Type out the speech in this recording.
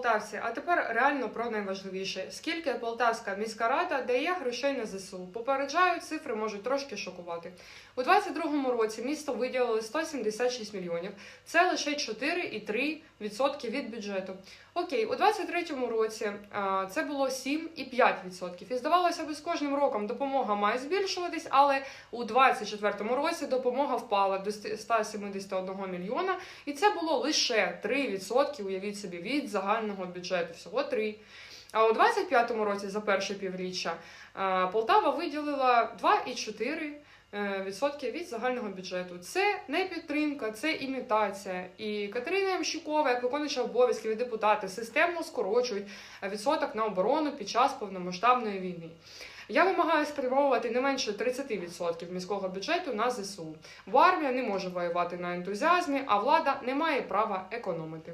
полтавці, а тепер реально про найважливіше. Скільки Полтавська міська рада дає грошей на ЗСУ? Попереджаю, цифри можуть трошки шокувати. У 2022 році місто виділило 176 мільйонів. Це лише 4,3% від бюджету. Окей, у 2023 році а, це було 7,5%. І здавалося б, з кожним роком допомога має збільшуватись, але у 2024 році допомога впала до 171 мільйона, і це було лише 3%, уявіть собі, від загального бюджету. Всього 3%. А у 2025 році за перше півріччя Полтава виділила 2,4%. е, від загального бюджету це не підтримка, це імітація. І Катерина Ямщикова, як виконуюча обов'язків і депутати, системно скорочують відсоток на оборону під час повномасштабної війни. Я вимагаю спрямовувати не менше 30% міського бюджету на ЗСУ. Бо армія не може воювати на ентузіазмі, а влада не має права економити.